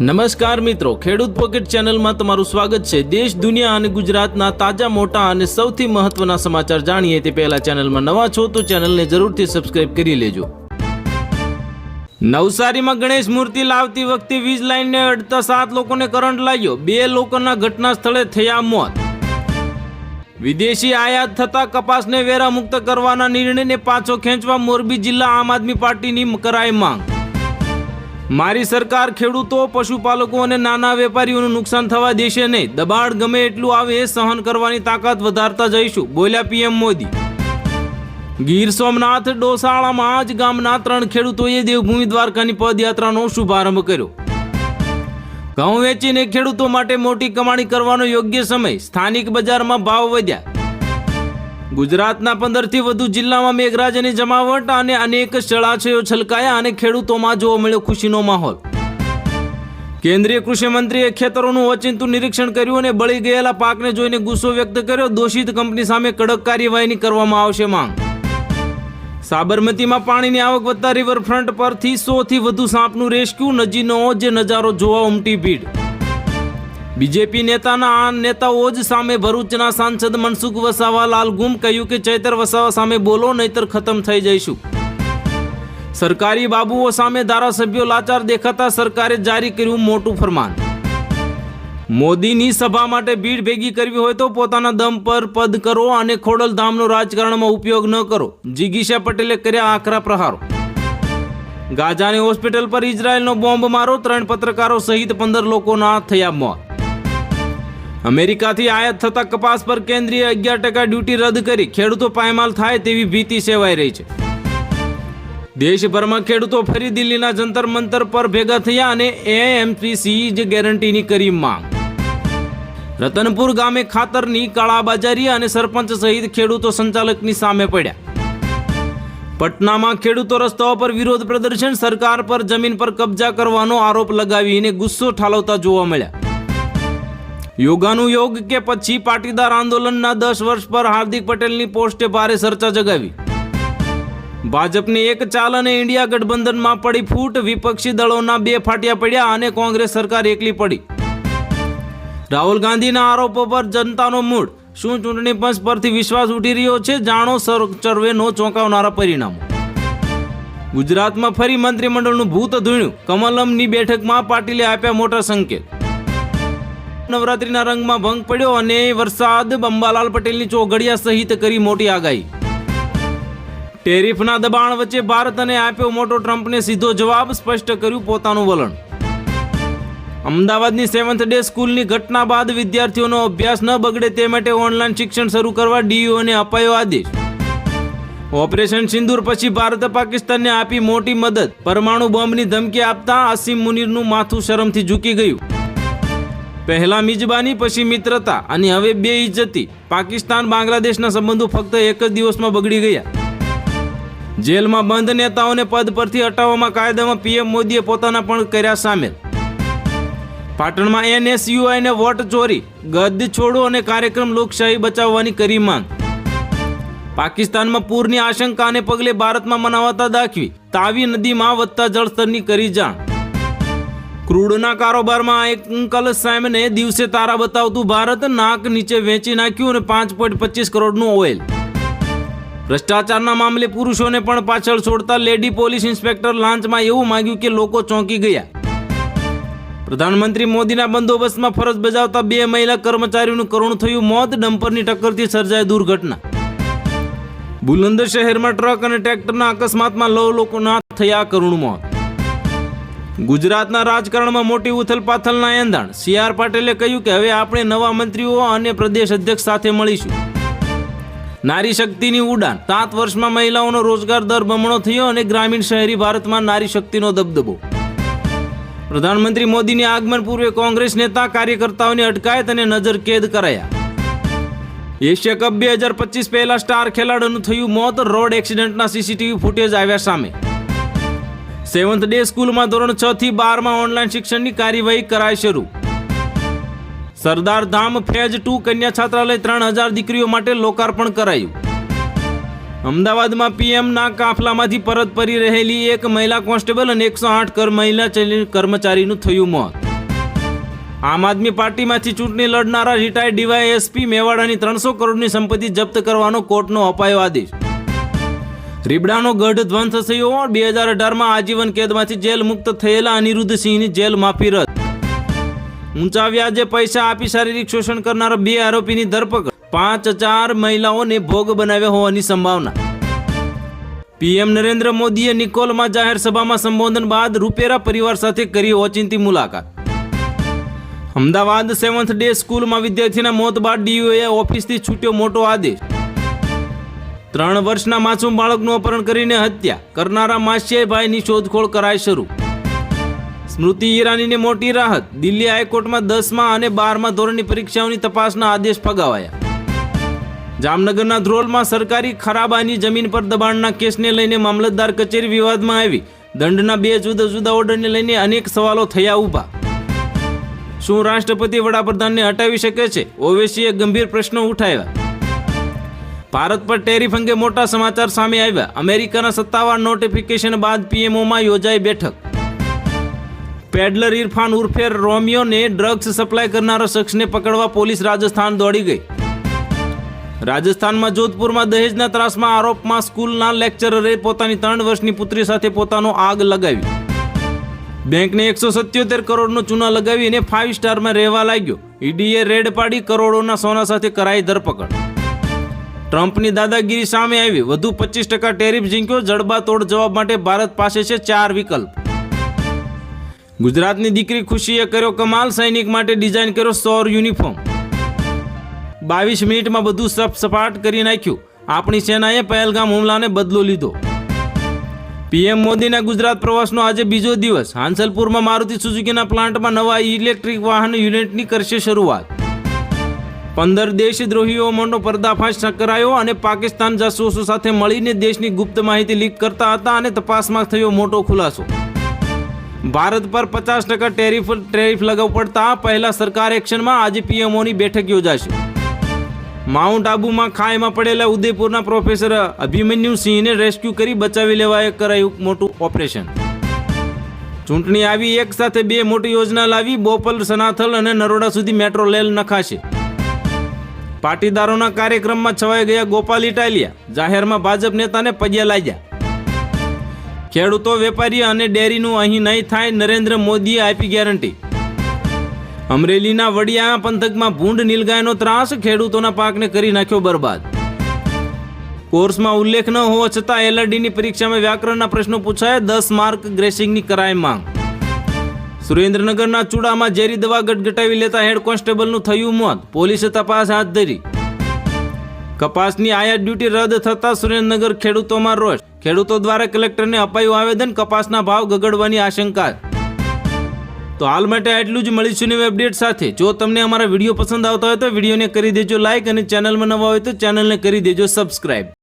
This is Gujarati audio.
નમસ્કાર મિત્રો, ખેડૂત પોકેટ ચેનલમાં તમારું સ્વાગત છે. દેશ, દુનિયા અને ગુજરાતના તાજા, મોટા અને સૌથી મહત્વના સમાચાર જાણીએ તે પહેલા ચેનલમાં નવા છો તો ચેનલને જરૂરથી સબસ્ક્રાઇબ કરી લેજો. નવસારીમાં ગણેશ મૂર્તિ લાવતી વખતે વીજ લાઇનને અડતા સાત લોકોને કરંટ લાગ્યો. બે લોકોના ઘટના સ્થળે થયા મોત. વિદેશી આયાત થતા કપાસને વેરા મુક્ત કરવાના નિર્ણયને પાછો ખેંચવા મોરબી જિલ્લા આમ આદમી પાર્ટીની કરાઈ માંગ. મારી સરકાર ખેડૂતો, પશુપાલકો અને નાના વેપારીઓનું નુકસાન થવા દેશે નહીં. દબાણ ગમે એટલું આવે એ સહન કરવાની તાકાત વધારતા જઈશું, બોલ્યા પીએમ મોદી. ગીર સોમનાથ ડોસાળામાં જ ગામના ત્રણ ખેડૂતોએ દેવભૂમિ દ્વારકાની પદયાત્રાનો શુભારંભ કર્યો. ઘઉં વેચીને ખેડૂતો માટે મોટી કમાણી કરવાનો યોગ્ય સમય, સ્થાનિક બજારમાં ભાવ વધ્યા. ગુજરાતના પંદરથી વધુ જિલ્લામાં મેઘરાજાની જમાવટ અને અનેક જળાશયો છલકાયા અને ખેડૂતોમાં જોવા મળ્યો ખુશીનો માહોલ. કેન્દ્રીય કૃષિ મંત્રીએ ખેતરોનું ઓચિંતું નિરીક્ષણ કર્યું અને બળી ગયેલા પાકને જોઈને ગુસ્સો વ્યક્ત કર્યો. દોષિત કંપની સામે કડક કાર્યવાહીની કરવામાં આવશે માંગ. સાબરમતીમાં પાણીની આવક વધતા રિવરફ્રન્ટ પરથી સો થી વધુ સાપનું રેસ્ક્યુ નજીનો જે નજારો જોવા ઉમટી ભીડ. બીજેપી નેતાના આ નેતાઓ જ સામે ભરૂચના સાંસદ મનસુખ વસાવા લાલગુમ કહ્યું કે ચૈતર વસાવા સામે બોલો, નહીતર ખતમ થઈ જઈશું. સરકારી બાબુઓ સામે ધારાસભ્યો લાચાર દેખાતા સરકારે જારી કર્યું મોટું ફરમાન. મોદીની સભા માટે ભીડ ભેગી કરવી હોય તો પોતાના દમ પર પદ કરો અને ખોડલધામનો રાજકારણમાં ઉપયોગ ન કરો. જિગીશા પટેલે કર્યા આકરા પ્રહારો. ગાઝાની હોસ્પિટલ પર ઇઝરાયલનો બોમ્બ મારો, ત્રણ પત્રકારો સહિત પંદર લોકોના થયા મોત. અમેરિકાથી આયાત થતા કપાસ પર કેન્દ્રીય અગિયાર ટકા ડ્યુટી રદ કરી ખેડૂતો પાયમાલ થાય તેવી ભીતિ સેવાઈ રહી છે. દેશભરમાં ખેડૂતો ફરી દિલ્હીના જંતર મંતર પર ભેગા થયા અને એએમપીસી જ ગેરંટીની કરી માંગ. રતનપુર ગામે ખાતરની કાળાબાજારી અને સરપંચ સહિત ખેડૂતો સંચાલકની સામે પડ્યા. પટનામાં ખેડૂતો રસ્તાઓ પર વિરોધ પ્રદર્શન, સરકાર પર જમીન પર કબજા કરવાનો આરોપ લગાવીને ગુસ્સો ઠાલવતા જોવા મળ્યા. યોગાનું યોગ કે પછી પાટીદાર આંદોલનના દસ વર્ષ પર હાર્દિક પટેલની પોસ્ટે ભારે ચર્ચા જગાવી. ભાજપની એક ચાલ અને ઇન્ડિયા ગઠબંધનમાં પડી ફૂટ, વિપક્ષી દળોના બે ફાટ્યા પડ્યા અને કોંગ્રેસ સરકાર એકલી પડી. રાહુલ ગાંધીના આરોપો પર જનતાનો મૂડ. શું ચૂંટણી પંચ પરથી વિશ્વાસ ઉઠી રહ્યો છે? જાણો, સર ચર્વેનો ચોંકાવનારા પરિણામો. ગુજરાતમાં ફરી મંત્રીમંડળનું ભૂત ધૂણ્યું. કમલમની બેઠકમાં પાટીલે આપ્યા મોટા સંકેત. નવરાત્રીના રંગમાં ભંગ પડ્યો અને વરસાદ બંબાલાલ પટેલની ચોઘડિયા સહિત કરી મોટી આગાહી. ટેરિફના દબાણ વચ્ચે ભારતને આપ્યો મોટો ટ્રમ્પને સીધો જવાબ, સ્પષ્ટ કર્યું પોતાનું વલણ. અમદાવાદની સેવન્થ ડે સ્કૂલની ઘટના બાદ વિદ્યાર્થીઓનો અભ્યાસ ન બગડે તે માટે ઓનલાઈન શિક્ષણ શરૂ કરવા ડીયુઓને અપાયો આદેશ. ઓપરેશન સિંદૂર પછી ભારત પાકિસ્તાનને આપી મોટી મદદ. પરમાણુ બોમ્બની ધમકી આપતા આસિમ મુનીરનું માથું શરમથી ઝૂકી ગયું. પહેલા મિજબાની, પછી મિત્રતા અને હવે બે ઇજ્જતી. પાકિસ્તાન, બાંગ્લાદેશના સંબંધો ફક્ત એક જ દિવસમાં બગડી ગયા. જેલમાં બંધ નેતાઓને પદ પરથી હટાવવામાં કાયદામાં પીએમ મોદીએ પોતાના પણ કર્યા સામેલ. પાટણમાં એનએસયુઆઈને વોટ ચોરી, ગદ્દ છોડો અને કાર્યક્રમ લોકશાહી બચાવવાની કરી માંગ. પાકિસ્તાનમાં પૂરની આશંકાને પગલે ભારતમાં મનાવતા દાખવી, તાવી નદીમાં વધતા જળસ્તરની કરી જાણ. ક્રૂડના કારોબારમાં એક અંકલ સામને દિવસે તારા બતાવતું ભારત નાક નીચે વેચી નાખ્યું અને પાંચ પોઈન્ટ પચીસ કરોડનું ઓઇલ. ભ્રષ્ટાચારના મામલે પુરુષોને પણ પાછળ છોડતા લેડી પોલીસ ઇન્સ્પેક્ટર લાંચમાં એવું માંગ્યું કે લોકો ચોંકી ગયા. પ્રધાનમંત્રી મોદીના બંદોબસ્તમાં ફરજ બજાવતા બે મહિલા કર્મચારીઓનું કરુણ થયું મોત, ડમ્પરની ટક્કરથી સર્જાય દુર્ઘટના. બુલંદ શહેરમાં ટ્રક અને ટ્રેક્ટરના અકસ્માતમાં નવ લોકોના થયા કરુણ મોત. ગુજરાતના રાજકારણમાં મોટી ઉથલપાથલના એંધાણ. સી આર પાટીલે કહ્યું કે હવે આપણે નવા મંત્રીઓ અને પ્રદેશ અધ્યક્ષ સાથે મળીશું. નારી શક્તિની ઉડાન. સાત વર્ષમાં મહિલાઓનો રોજગાર દર બમણો થયો અને ગ્રામીણ શહેરી ભારતમાં નારી શક્તિનો દબદબો. પ્રધાનમંત્રી મોદીની આગમન પૂર્વે કોંગ્રેસ નેતા કાર્યકર્તાઓની અટકાયત અને નજરકેદ કરાયા. એશિયા કપ બે હજાર પચીસ પહેલા સ્ટાર ખેલાડીનું થયું મોત. રોડ એક્સિડન્ટના સીસીટીવી ફૂટેજ આવ્યા સામે. સેવન્થ ડે સ્કૂલમાં ધોરણ છ થી બારમાં ઓનલાઈન શિક્ષણની કાર્યવાહી કરાય શરૂ. સરદાર ધામ ફેજ ટુ કન્યા છાત્રાલય ત્રણ હજાર દીકરીઓ માટે લોકાર્પણ કરાયું. અમદાવાદમાં પીએમના કાફલામાંથી પરત ફરી રહેલી એક મહિલા કોન્સ્ટેબલ અને એકસો આઠ મહિલા કર્મચારીનું થયું મોત. આમ આદમી પાર્ટીમાંથી ચૂંટણી લડનારા રિટાયર્ડ ડીવાયએસપી મેવાડાની ત્રણસો કરોડની સંપત્તિ જપ્ત કરવાનો કોર્ટનો અપાયો આદેશ. રીબડાનો ગઢ ધ્વંસ થયો બે હજાર અઢારમાં આજીવન કેદમાંથી જેલ મુક્ત થયેલા અનિરુદ્ધ સિંહની જેલ માફી રદ. ઊંચા વ્યાજે પૈસા આપી શારીરિક શોષણ કરનારા બે આરોપીની ધરપકડ. પાંચ હજાર મહિલાઓને ભોગ બનાવ્યા હોવાની સંભાવના. પીએમ નરેન્દ્ર મોદીએ નિકોલમાં જાહેર સભામાં સંબોધન બાદ રૂપેરા પરિવાર સાથે કરી ઓચિંતી મુલાકાત. અમદાવાદ સેવન્થ ડે સ્કૂલમાં વિદ્યાર્થીના મોત બાદ ડીયુએ ઓફિસથી છૂટ્યો મોટો આદેશ. ત્રણ વર્ષના માસૂમ બાળકનું અપહરણ કરીને હત્યા. કરનારા માસિયાભાઈની શોધખોળ કરાય શરૂ. સ્મૃતિ ઈરાનીને મોટી રાહત. દિલ્હી હાઈકોર્ટમાં દસમા અને બારમા ધોરણની પરીક્ષાઓની તપાસના આદેશ ફગાવાયા. જામનગરના ધ્રોલમાં સરકારી ખરાબાની જમીન પર દબાણના કેસને લઈને મામલતદાર કચેરી વિવાદમાં આવી. દંડના બે જુદા જુદા ઓર્ડરને લઈને અનેક સવાલો થયા ઊભા. શું રાષ્ટ્રપતિ વડાપ્રધાનને હટાવી શકે છે? ઓવેસીએ ગંભીર પ્રશ્નો ઉઠાવ્યા. ભારત પર ટેરિફ અંગે મોટા સમાચાર સામે આવ્યા. અમેરિકાના સત્તાવાર નોટિફિકેશન બાદ પીએમઓમાં યોજાઈ બેઠક. પેડલર ઇરફાન ઉર્ફે રોમિયોને ડ્રગ્સ સપ્લાય કરનારા શખ્સને પકડવા પોલીસ રાજસ્થાન દોડી ગઈ. રાજસ્થાનમાં જોધપુરમાં દહેજના ત્રાસમાં આરોપમાં સ્કૂલના લેક્ચરરે પોતાની ત્રણ વર્ષની પુત્રી સાથે પોતાનો આગ લગાવી. બેંકને એકસો સત્યોતેર કરોડનો ચૂના લગાવી અને ફાઇવ સ્ટારમાં રહેવા લાગ્યો. ઈડીએ રેડ પાડી કરોડોના સોના સાથે કરાઈ ધરપકડ. ટ્રમ્પની દાદાગીરી સામે આવી. વધુ પચીસ ટકા ટેરિફ ઝીંક્યો. જડબાતોડ જવાબ માટે ભારત પાસે છે ચાર વિકલ્પ. ગુજરાતની દીકરી ખુશીએ કર્યો કમાલ. સૈનિક માટે ડિઝાઇન કર્યો સૌર યુનિફોર્મ. બાવીસ મિનિટમાં બધું સપ સપાટ કરી નાખ્યું. આપણી સેનાએ પહેલગામ હુમલાને બદલો લીધો. પીએમ મોદીના ગુજરાત પ્રવાસનો આજે બીજો દિવસ. હાંસલપુરમાં મારુતિ સુઝુકીના પ્લાન્ટમાં નવા ઇલેક્ટ્રિક વાહન યુનિટની કરશે શરૂઆત. પંદર દેશદ્રોહીઓનો પર્દાફાશ કરાયો અને પાકિસ્તાન જાસૂસો સાથે મળીને દેશની ગુપ્ત માહિતી લીક કરતા હતા અને તપાસમાં થયો મોટો ખુલાસો. ભારત પર પચાસ ટકા ટેરિફ ટેરિફ લગાવ પડતા પહેલા સરકાર એક્શનમાં આજે પીએમઓની બેઠક યોજાશે. માઉન્ટ આબુમાં ખાઈમાં પડેલા ઉદયપુરના પ્રોફેસર અભિમન્યુ સિંહને રેસ્ક્યુ કરી બચાવી લેવાય કરાયું મોટું ઓપરેશન. ચૂંટણી આવી એક સાથે બે મોટી યોજના લાવી બોપલ, સનાથલ અને નરોડા સુધી મેટ્રો રેલ નખાશે. પાટીદારોના કાર્યક્રમમાં છવાઈ ગયા ગોપાલ ઇટાલિયા. જાહેરમાં ભાજપ નેતાને પગ્યા લાગ્યા. ખેડૂતો વેપારી અને ડેરીનું અહીં નહીં થાય નરેન્દ્ર મોદીએ આપી ગેરંટી. અમરેલીના વડિયા પંથકમાં ભૂંડ નીલગાયનો ત્રાસ, ખેડૂતોના પાકને કરી નાખ્યો બરબાદ. કોર્સમાં ઉલ્લેખ ન હોવા છતાં એલઆરડીની પરીક્ષામાં વ્યાકરણના પ્રશ્નો પૂછાયા, દસ માર્ક ગ્રેસિંગની કરાય માંગ. સુરેન્દ્રનગરના ચૂડામાં ઝેરી દવા ગટગટાવી લેતા હેડ કોન્સ્ટેબલનું થયું મોત. પોલીસે તપાસ હાથ ધરી. કપાસની આયાત ડ્યુટી રદ થતા સુરેન્દ્રનગર ખેડૂતોમાં રોષ. ખેડૂતો દ્વારા કલેક્ટરને અપાયું આવેદન, કપાસના ભાવ ગગડવાની આશંકા. તો હાલ માટે આટલું જ. મળીશું નવી અપડેટ સાથે. જો તમને અમારા વીડિયો પસંદ આવતા હોય તો વિડીયોને કરી દેજો લાઇક અને ચેનલમાં નવા હોય તો ચેનલને કરી દેજો સબસ્ક્રાઇબ.